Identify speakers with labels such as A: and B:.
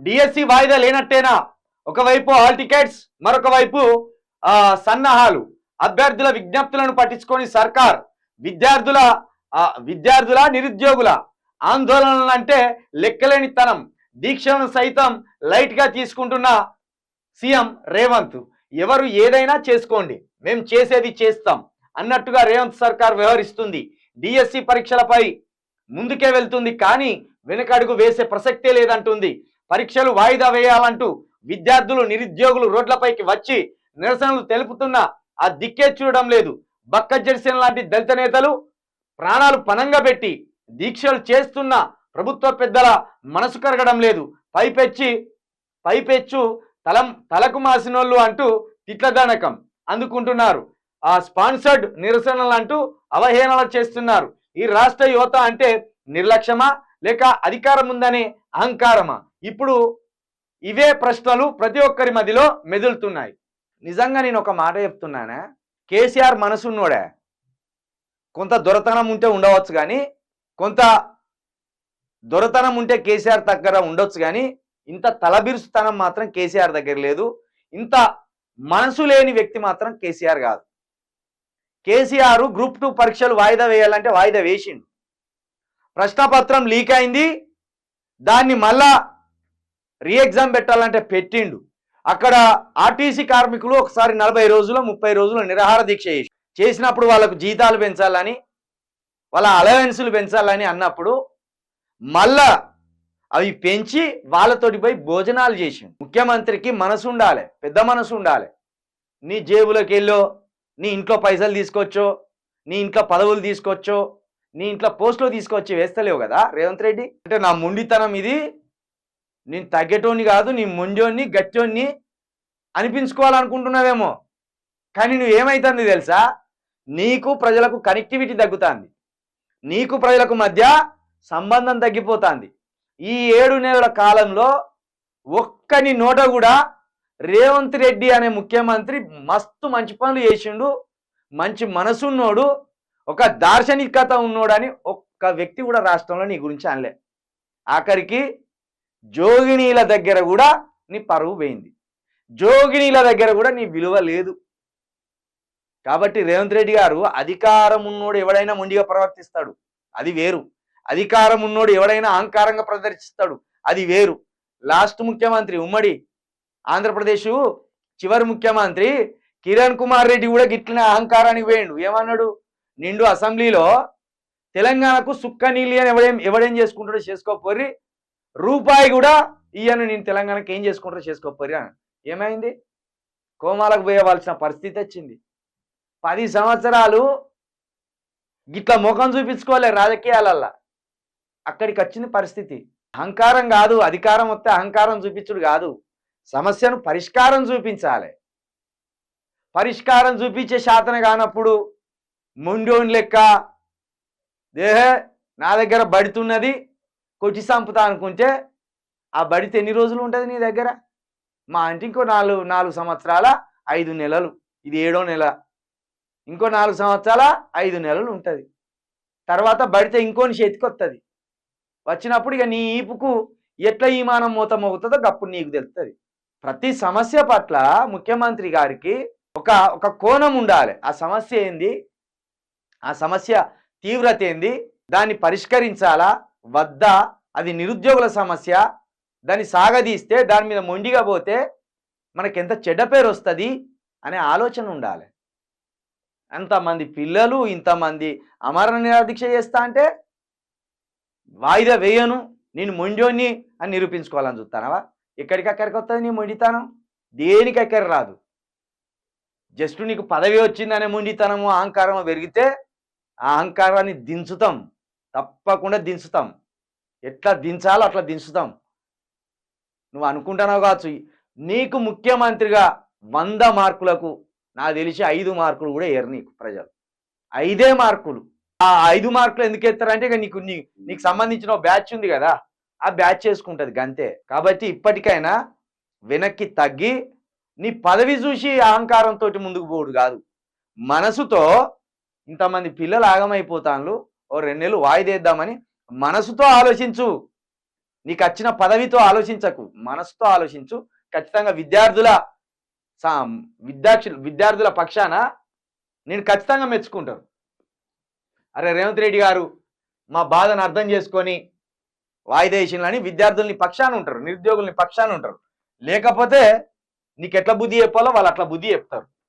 A: DSC వాయిదా లేనట్టేనా? ఒకవైపు hall tickets మరొక వైపు ఆ, సన్నాహాలు. అభ్యర్థుల విజ్ఞప్తులను పట్టించుకొని సర్కార్ విద్యార్థుల విద్యార్థుల నిరుద్యోగుల ఆందోళనలు అంటే లెక్కలేనితనం. దీక్షలను సైతం లైట్గా తీసుకుంటున్న సీఎం రేవంత్ ఎవరు ఏదైనా చేసుకోండి మేము చేసేది చేస్తాం అన్నట్టుగా రేవంత్ సర్కార్ వ్యవహరిస్తుంది. డిఎస్సి పరీక్షలపై ముందుకే వెళ్తుంది కానీ వెనకడుగు వేసే ప్రసక్తే లేదంటుంది. పరీక్షలు వాయిదా వేయాలంటూ విద్యార్థులు నిరుద్యోగులు రోడ్లపైకి వచ్చి నిరసనలు తెలుపుతున్నా ఆ దిక్కే చూడడం లేదు. బక్క జెర్సన్ లాంటి దళిత నేతలు ప్రాణాలు పనంగా పెట్టి దీక్షలు చేస్తున్న ప్రభుత్వ పెద్దల మనసు కరగడం లేదు. పైపెచ్చి పైపెచ్చు తలం తలకు మాసినోళ్ళు అంటూ తిట్లదనకం అందుకుంటున్నారు. ఆ స్పాన్సర్డ్ నిరసనలు అంటూ అవహేళన చేస్తున్నారు. ఈ రాష్ట్ర యువత అంటే నిర్లక్ష్యమా లేక అధికారం ఉందనే అహంకారమా? ఇప్పుడు ఇవే ప్రశ్నలు ప్రతి ఒక్కరి మధ్యలో మెదులుతున్నాయి. నిజంగా నేను ఒక మాట చెప్తున్నానా? కేసీఆర్ మనసున్నోడే. కొంత దొరతనం ఉంటే ఉండవచ్చు కానీ కొంత దొరతనం ఉంటే కేసీఆర్ దగ్గర ఉండొచ్చు కానీ ఇంత తలబిరుసుతనం మాత్రం కేసీఆర్ దగ్గర లేదు. ఇంత మనసు లేని వ్యక్తి మాత్రం కేసీఆర్ కాదు. కేసీఆర్ గ్రూప్ టూ పరీక్షలు వాయిదా వేయాలంటే వాయిదా వేసిండు. ప్రశ్నపత్రం లీక్ అయింది. దాన్ని మళ్ళా రీ ఎగ్జామ్ పెట్టాలంటే పెట్టిండు. అక్కడ ఆర్టీసీ కార్మికులు ఒకసారి నలభై రోజులు ముప్పై రోజులు నిరాహార దీక్ష చేసి చేసినప్పుడు వాళ్ళకు జీతాలు పెంచాలని వాళ్ళ అలవెన్సులు పెంచాలని అన్నప్పుడు మళ్ళా అవి పెంచి వాళ్ళతోటి పోయి భోజనాలు చేసిండు. ముఖ్యమంత్రికి మనసు ఉండాలి పెద్ద మనసు ఉండాలి. నీ జేబులోకి వెళ్ళో నీ ఇంట్లో పైసలు తీసుకొచ్చో నీ ఇంట్లో పదవులు తీసుకొచ్చో నీ ఇంట్లో పోస్టులు తీసుకొచ్చి వేస్తలేవు కదా రేవంత్ రెడ్డి? అంటే నా ముండితనం ఇది. నేను తగ్గేటోని కాదు నీ ముంజోని గచ్చోని అనిపించుకోవాలనుకుంటున్నావేమో. కానీ నువ్వు ఏమవుతుంది తెలుసా? నీకు ప్రజలకు కనెక్టివిటీ తగ్గుతుంది. నీకు ప్రజలకు మధ్య సంబంధం తగ్గిపోతుంది. ఈ ఏడు నెలల కాలంలో ఒక్కని నోట కూడా రేవంత్ రెడ్డి అనే ముఖ్యమంత్రి మస్తు మంచి పనులు చేసిండు మంచి మనసున్నోడు ఒక దార్శనికత ఉన్నోడని ఒక్క వ్యక్తి కూడా రాష్ట్రంలో నీ గురించి అనలే. ఆఖరికి జోగినీల దగ్గర కూడా నీ పరువు పోయింది. జోగినీల దగ్గర కూడా నీ విలువ లేదు. కాబట్టి రేవంత్ రెడ్డి గారు అధికారం ఉన్నోడు ఎవడైనా మొండిగా ప్రవర్తిస్తాడు అది వేరు. అధికారం ఉన్నోడు ఎవడైనా అహంకారంగా ప్రదర్శిస్తాడు అది వేరు. లాస్ట్ ముఖ్యమంత్రి ఉమ్మడి ఆంధ్రప్రదేశ్ చివరి ముఖ్యమంత్రి కిరణ్ కుమార్ రెడ్డి కూడా గిట్లనే అహంకారానికి పోయిండు. ఏమన్నాడు? నిండు అసెంబ్లీలో తెలంగాణకు సుక్క నీళ్ళు అని ఎవడేం ఎవడేం చేసుకుంటాడో చేసుకోపోర్రి. రూపాయి కూడా ఇయ్యను నేను తెలంగాణకి ఏం చేసుకుంటారో చేసుకోపోర్రి ఏమైంది? కోమాలకు పోయవలసిన పరిస్థితి వచ్చింది. పది సంవత్సరాలు గిట్ల ముఖం చూపించుకోలే రాజకీయాలల్లా. అక్కడికి వచ్చింది పరిస్థితి. అహంకారం కాదు అధికారం వస్తే అహంకారం చూపించుడు కాదు. సమస్యను పరిష్కారం చూపించాలి. పరిష్కారం చూపించే శాతన కానప్పుడు ముండోని లెక్క దేహే నా దగ్గర బడితున్నది కొట్టి చంపుతా అనుకుంటే ఆ బడితే ఎన్ని రోజులు ఉంటుంది నీ దగ్గర? మా అంటే ఇంకో నాలుగు నాలుగు సంవత్సరాల ఐదు నెలలు. ఇది ఏడో నెల. ఇంకో నాలుగు సంవత్సరాల ఐదు నెలలు ఉంటుంది. తర్వాత బడితే ఇంకోని చేతికి వస్తుంది వచ్చినప్పుడు ఇక నీ ఈపుకు ఎట్లా ఈమానం మూత మోగుతుందో అప్పుడు నీకు తెలుస్తుంది ప్రతి సమస్య పట్ల ముఖ్యమంత్రి గారికి ఒక ఒక కోణం ఉండాలి. ఆ సమస్య ఏంది? ఆ సమస్య తీవ్రత ఏంది? దాన్ని పరిష్కరించాలా? వద్దా అది నిరుద్యోగుల సమస్య దాన్ని సాగదీస్తే దాని మీద మొండిగా పోతే మనకి ఎంత చెడ్డ పేరు వస్తుంది అనే ఆలోచన ఉండాలి. అంతమంది పిల్లలు ఇంతమంది అమరణ నిరాదీక్ష చేస్తా అంటే వాయిదా వేయను నేను మొండోని అని నిరూపించుకోవాలని చూస్తానవా? ఎక్కడికక్కడికి వస్తుంది నీ మొండితనం? దేనికి ఎక్కడి రాదు? జస్ట్ నీకు పదవి వచ్చిందనే మొండితనము అహంకారము పెరిగితే ఆ అహంకారాన్ని దించుతాం. తప్పకుండా దించుతాం. ఎట్లా దించాలో అట్లా దించుతాం. నువ్వు అనుకుంటున్నావు కావచ్చు. నీకు ముఖ్యమంత్రిగా వంద మార్కులకు నాకు తెలిసి ఐదు మార్కులు కూడా ఏరు నీకు ప్రజలు. ఐదే మార్కులు. ఆ ఐదు మార్కులు ఎందుకు ఎత్తారంటే ఇక నీకు నీకు సంబంధించిన బ్యాచ్ ఉంది కదా ఆ బ్యాచ్ చేసుకుంటుంది గంతే. కాబట్టి ఇప్పటికైనా వెనక్కి తగ్గి నీ పదవి చూసి అహంకారంతో ముందుకు పోడు కాదు. మనసుతో ఇంతమంది పిల్లలు ఆగమైపోతాను ఓ రెండు నెలలు వాయిదేద్దామని మనసుతో ఆలోచించు. నీకు వచ్చిన పదవితో ఆలోచించకు. మనసుతో ఆలోచించు. ఖచ్చితంగా విద్యార్థుల సా- విద్యార్థుల విద్యార్థుల పక్షాన నేను ఖచ్చితంగా మెచ్చుకుంటాను. అరే రేవంత్ రెడ్డి గారు మా బాధను అర్థం చేసుకొని వాయిదా విద్యార్థుల్ని పక్షాన ఉంటారు నిరుద్యోగుల్ని పక్షాన ఉంటారు. లేకపోతే నీకు ఎట్లా బుద్ధి చెప్పాలో వాళ్ళు అట్లా బుద్ధి చెప్తారు.